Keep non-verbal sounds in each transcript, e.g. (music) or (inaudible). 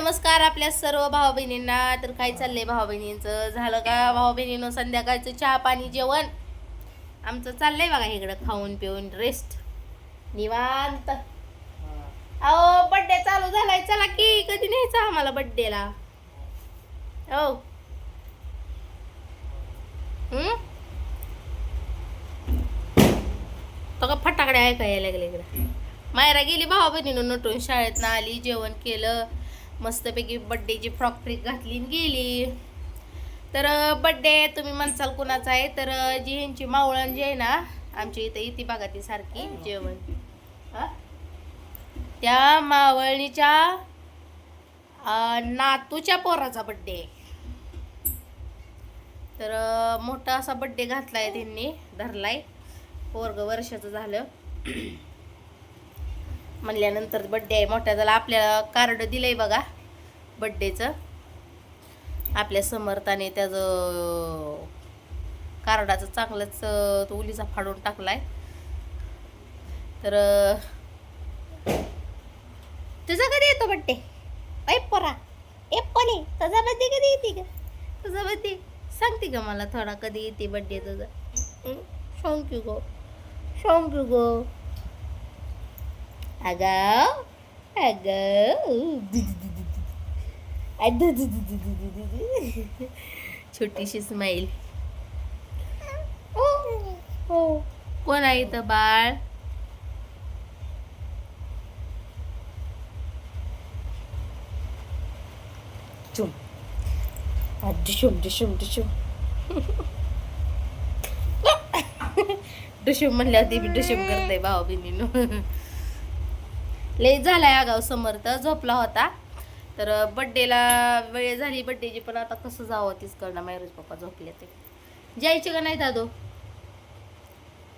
नमस्कार आपल्या सर्व भाऊ बहिणींना तर काय चाललंय भाऊ बहिणींचं झालं का भाऊ बहिणीनं संध्याकाळचं चहा पाणी जेवण? आमचं चाललंय बघा इकडं खाऊन पिऊन रेस्ट निवांत. अहो बड्डे चालू झालाय. चला की कधी न्यायचं आम्हाला बड्डेला हो. तो का फटाकडे ऐकायला लागले इकडं. मायरा गेली भावा बहिणीनं नटून शाळेत ना आली जेवण केलं. मस्तपैकी बड्डेची फ्रॉक फ्रीक घातली आणि गेली. तर बड्डे तुम्ही म्हणसाल कुणाचा आहे तर जी ह्यांची मावळण जी आहे ना आमच्या इथं इथे भागातील सारखी जेवण. हा? त्या मावळणीच्या नातूच्या पोराचा बड्डे आहे. तर मोठा असा बड्डे घातलाय त्यांनी धरलाय. पोरग वर्षाचं झालं. म्हणल्यानंतर बड्डे आहे. मोठ्या झाला आपल्याला कार्ड दिलंय बघा. बड्डेचं आपल्या समर्थाने त्याचं कार्डाचं चांगलंच तो उलीचा फाडून टाकलाय. तर तुझा कधी येतो बड्डे ऐ पोरा ए पोले तुझा बड्डे कधी येते का तुझा बड्डे सांगते का मला थोडा कधी येते बड्डे तुझा. सांग की गो. सांग की गो. अगं अगं छोटीशी स्माईल हो कोण आहे इथं बाळ चुम डिशुम डिशुम डिशुम म्हणल्यावर ती बी डिशुम करते भाऊ बहिणीनं लय झालाय आगाव समर्थ झोपला होता. तर बड्डेला वेळ झाली बड्डेची पण आता कसं जावं तीच कळणार मायरोज पप्पा झोपले ते. जायचे का नाही दादो?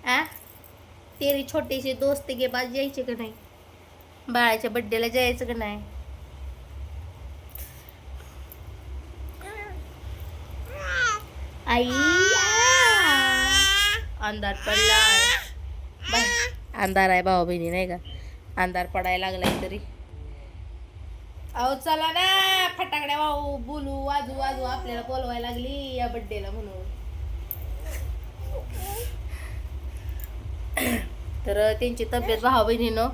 आ? तेरी छोटेसे दोस्त गे बाज जायचे का नाही? बाळाच्या बड्डेला जायचं का नाही? आई अंधार पडला. अंधार आहे भाऊ बहिणी नाही का? अंधार पडायला लागलाय तरी. अहो चला ना फटाकड्या भाऊ बोलू वाजू वाजू आपल्याला बोलवायला लागली या बड्डेला म्हणून. तर त्यांची तब्येत भाऊ बहिणीनं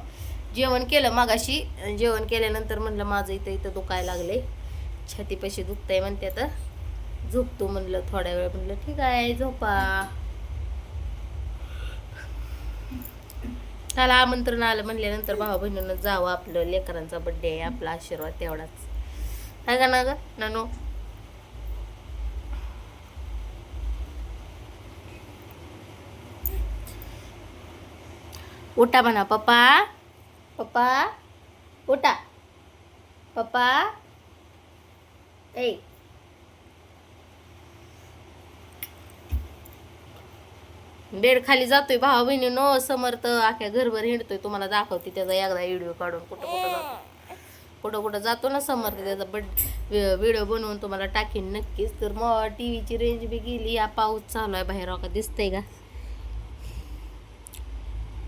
जेवण केलं मागाशी. जेवण केल्यानंतर म्हणलं माझं इथं इथं दुखायला लागले. छातीपाशी दुखतंय म्हणते तर झोपतो म्हणलं थोड्या वेळ म्हणलं ठीक आहे झोपा. त्याला आमंत्रण आलं म्हणल्यानंतर भावा बहिणीनं जावं आपलं लेकरांचा बड्डे आहे आपला आशीर्वाद तेवढाच. आहे का ना ग नानो? उठा म्हणा पप्पा. पप्पा उठा. पप्पा. ए बेड खाली जातोय भावा बहिणीनो. समर्थ आख्या घरभर हिंडतोय. तुम्हाला दाखवते त्याचा एकदा व्हिडिओ काढून कुठं कुठं जातो कुठं कुठं जातो ना समर्थ त्याचा बड व्हिडिओ बनवून तुम्हाला टाकीन नक्कीच. तर मग टी व्हीची रेंज बी गेली. या पाऊस चालू आहे बाहेर. हो का? दिसतंय का?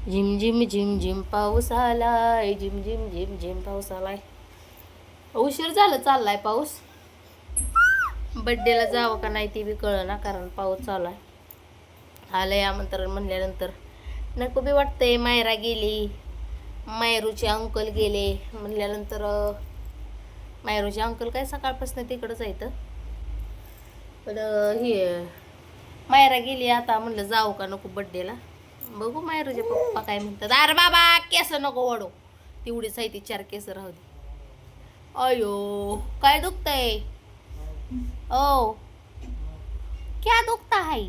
झिम झिम झिम झिम पाऊस आलाय. झिम झिम झिम झिम पाऊस आलाय. उशीर झालं चाललाय पाऊस. बड्डेला जावं का नाही ते बी कळ ना कारण पाऊस चालू आहे. आलंय आमंत्रण म्हणल्यानंतर. नको बी वाटतंय मायरा गेली मायरूचे अंकल गेले म्हणल्यानंतर मायरूचे अंकल काय सकाळपासून तिकडंच आहेत पण हे मायरा गेली आता म्हणलं जाऊ का नको बड्डेला बघू मायरूचे पप्पा काय म्हणतात. अरे बाबा केस नको वडो तेवढीच आहे ती चार केस राहू दे. अयो काय दुखतंय? ओ क्या दुखता है?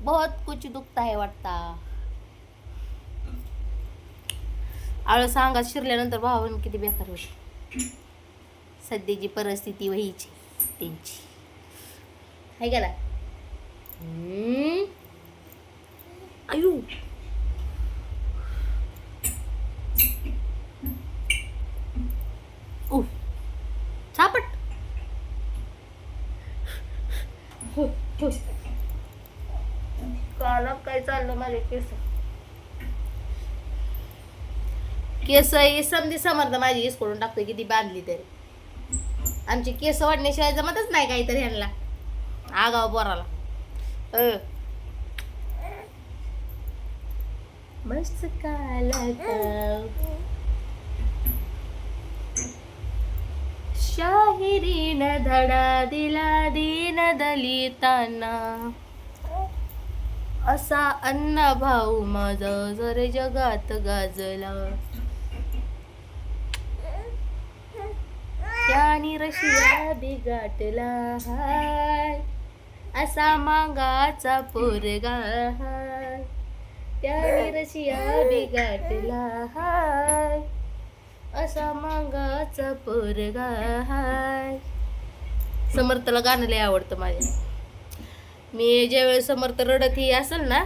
बहुत कुछ दुखता है वाटता. आळस अंगात शिरल्यानंतर भावन किती बेकार होते. सध्याची परिस्थिती व्हायची त्यांची. आहे का ना हम्म. आयु उफ. सापट हो, हो. केस केस ही समधी समर्थ माझी इसकडून टाकतोय किती बांधली तरी. आमची केस वाढण्याशिवाय जमतच नाही काहीतरी ह्यांना. आगाव बोराला अ. मस्त काला काव. धडा दिला दीन दलितांना. असा अण्णा भाऊ माझा जर जगात गाजला. त्यानी रशिया बिघाटला हाय. असा मागाचा पोरगा हाय. त्यानी रशिया बिघाटला हाय. असा मागाचा पोरगा हाय. समर्थला गाणं लय आवडतं माझ्या. मी ज्यावेळेस समर्थ रडत ही असेल ना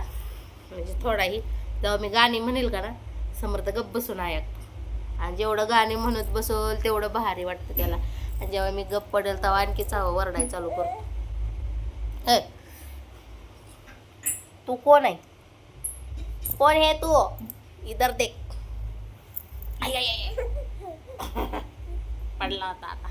म्हणजे थोडाही तेव्हा मी गाणी म्हणेल का ना समर्थ गप बसून ऐक आणि जेवढं गाणी म्हणत बसल तेवढं भारी वाटतं त्याला. आणि जेव्हा मी गप्प पडेल तेव्हा आणखी चावं वरडाय चालू करतो तू कोण आहे? कोण हे तू? इधर देख. (laughs) पडला होता आता.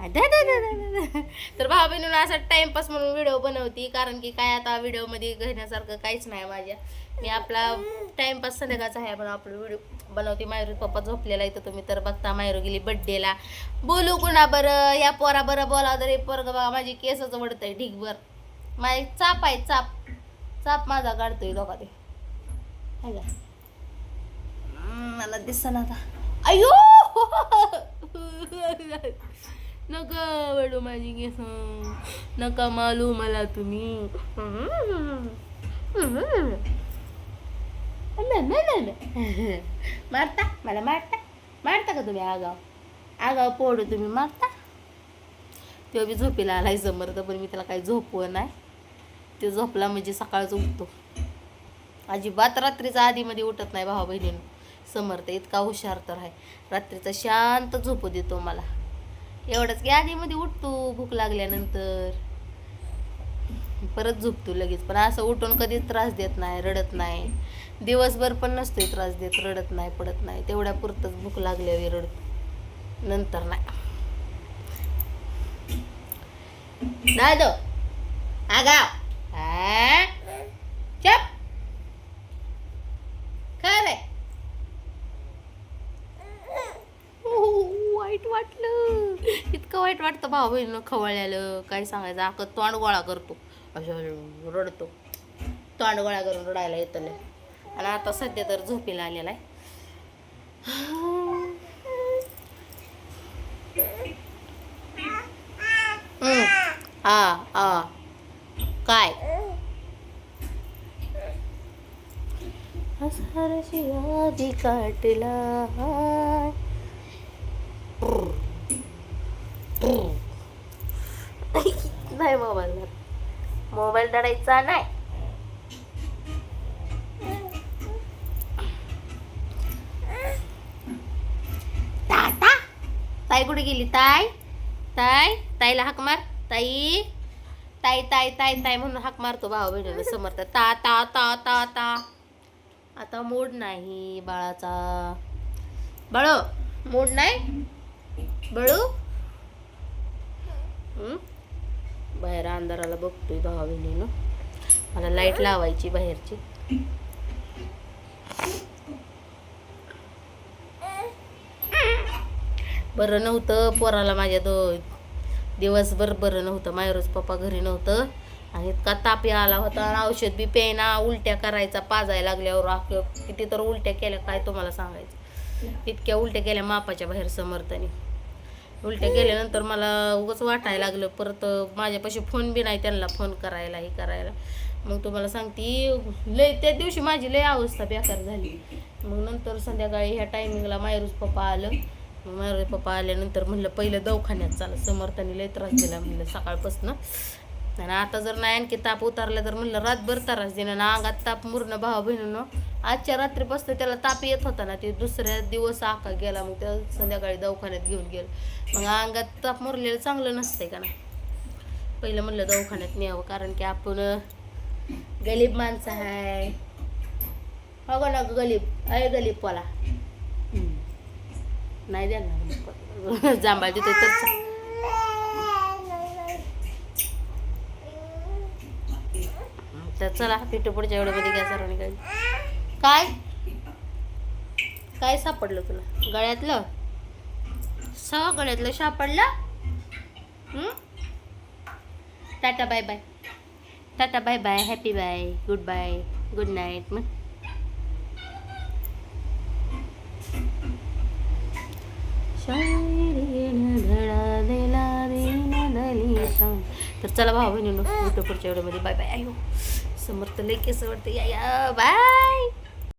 दा, दा, दा. दा, दा, दा, तर भाऊ बहिणीला असा टाइमपास म्हणून व्हिडिओ बनवती कारण की काय आता व्हिडिओमध्ये घेण्यासारखं काहीच नाही माझ्या. मी आपला टाइमपास संध्याकाळचा आहे म्हणून आपलं व्हिडिओ बनवते. मायरू पप्पा झोपलेला इथं तुम्ही तर बघता मायरू गेली बड्डेला बोलू कुणा बरं? या पोरा बरं बोला तरी पोरग बघा माझी केसच वडतंय ढिगभर. माझी चाप आहे चाप. चाप माझा काढतोय दोघा ते हाय का? हम्म, मला दिसना आता. अयो (laughs) नका वडू माझी केस. नका मालू मला तुम्ही. मारता? मला मारता? मारता का तुम्ही आगाव? आगाव पोडू तुम्ही मारता? तेव्हा बी झोपेला आलाय समर्थ पण मी त्याला काही झोपवं नाही. ते झोपला म्हणजे सकाळच उठतो अजिबात रात्रीचा आधीमध्ये उठत नाही भावा बहिणीनं. समर्थ इतका हुशार तर आहे. रात्रीचा शांत झोपू देतो मला. एवढंच की आधीमध्ये उठतो भूक लागल्यानंतर. परत झोपतो लगेच. पण असं उठून कधीच त्रास देत नाही रडत नाही. दिवसभर पण नसतोय त्रास देत रडत नाही पडत नाही. तेवढ्या पुरतच भूक लागल्यावर रडतो. नंतर नाही. दादो. आगाव. चप काय रे वाईट वाटलं इतकं वाईट वाटतं. भाऊ बहिणीनं खवळलेलं काय सांगायचं? अख्खं तोंड गोळा करतो. असं रडतो. तोंड गोळा करून रडायला येतं नाही आणि आता सध्या तर झोपेला आलेला आहे. आ आ काय? हसारशी आधी काटला हाय. नाही मोबाईल मोबाईल दडायचा नाही. ताई कुठे गेली? ताई ताई ताईला हाक मार. ताई ताई ताई ताई ताई म्हणून हाक मारतो भाऊ बहिणीला समर्थ ता ता ता ता ता आता मूड नाही बाळाचा. बळू मूड नाही? बळू? बाहेर अंधाराला बघतोय भावा बहिणीनं मला लाइट लावायची बाहेरची. बरं नव्हतं पोराला माझ्या दो दिवसभर बरं नव्हतं. मायरोज पप्पा घरी नव्हतं. आणि इतका ताप आला होता. आणि औषध बी पेना उलट्या करायचा. पाजायला लागल्यावर किती तर उलट्या केल्या. काय तुम्हाला सांगायचं? इतक्या उलट्या केल्या मापाच्या बाहेर समर्थाने. उलट्या गेल्यानंतर मला उगाच वाटायला लागलं परत माझ्यापाशी फोन बी नाही त्यांना फोन करायला हे करायला. मग तुम्हाला सांगते लय त्या दिवशी माझी लय अवस्था बेकार झाली. मग नंतर संध्याकाळी ह्या टायमिंगला मायरूज पप्पा आलं. मग मायरूज पप्पा आल्यानंतर म्हणलं पहिलं दवाखान्यात चालं. समर्थाने लय त्रास दिला म्हणलं सकाळपासून. आणि आता जर नाही आणखी ताप उतारला तर म्हणलं रातभर त्रास दिला ना अंगात ताप मुरणं भावा बहिणीनं आजच्या रात्रीपासून त्याला ताप येत होता ना ते दुसऱ्या दिवस आका गेला मग त्या संध्याकाळी दवाखान्यात घेऊन गेलं. मग अंगात ताप मुरलेलं चांगलं नसतंय का ना? पहिलं म्हणलं दवाखान्यात न्यावं कारण की आपण गरीब माणसं आहे हो ना गलीब अय गलीबवाला नाही देणार (laughs) जांभळ देते तर तर चला भेटू पुढच्या एवढ्यामध्ये घ्या सर्वांनी काही. काय? काय सापडलं तुला? गळ्यातलं? सहा गळ्यातलं सापडलं tata bye bye. Tata bye bye. Happy bye good bye good night मग? तर चला भाऊ बहिणीनो भेटू पुढच्या व्हिडिओमध्ये बाय बाय आयो. समर्थ लई केस वाटतं या या बाय